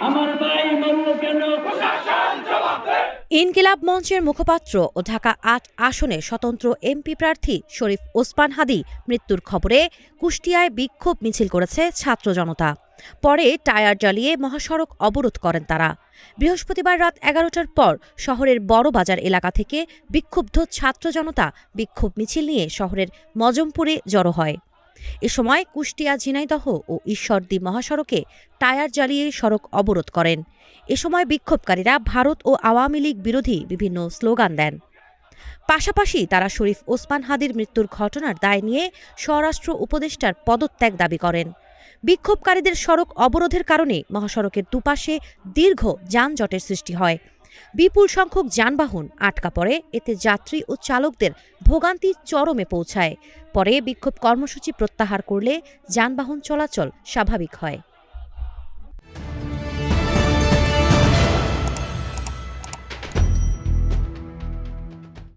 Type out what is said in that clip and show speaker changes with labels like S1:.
S1: আমার ভাই মরল কেন?
S2: ইনকিলাব মঞ্চের মুখপাত্র ও ঢাকা আট আসনে স্বতন্ত্র এমপি প্রার্থী শরীফ ওসমান হাদি মৃত্যুর খবরে কুষ্টিয়ায় বিক্ষোভ মিছিল করেছে ছাত্র জনতা। পরে টায়ার জ্বালিয়ে মহাসড়ক অবরোধ করেন তারা। বৃহস্পতিবার রাত এগারোটার পর শহরের বড় বাজার এলাকা থেকে বিক্ষুব্ধ ছাত্র জনতা বিক্ষোভ মিছিল নিয়ে শহরের মজমপুরে জড়ো হয়। এ সময় কুষ্টিয়া ঝিনাইদহ ও ঈশ্বরদী মহাসড়কে টায়ার জ্বালিয়ে সড়ক অবরোধ করেন। এ সময় বিক্ষোভকারীরা ভারত ও আওয়ামী লীগ বিরোধী বিভিন্ন স্লোগান দেন। পাশাপাশি তারা শরীফ ওসমান হাদির মৃত্যুর ঘটনার দায় নিয়ে স্বরাষ্ট্র উপদেষ্টার পদত্যাগ দাবি করেন। বিক্ষোভকারীদের সড়ক অবরোধের কারণে মহাসড়কের দুপাশে দীর্ঘ যানজটের সৃষ্টি হয়। বিপুল সংখ্যক যানবাহন আটকা পড়ে, এতে যাত্রী ও চালকদের ভোগান্তি চরমে পৌঁছায়। পরে বিক্ষোভ কর্মসূচি প্রত্যাহার করলে যানবাহন চলাচল স্বাভাবিক হয়।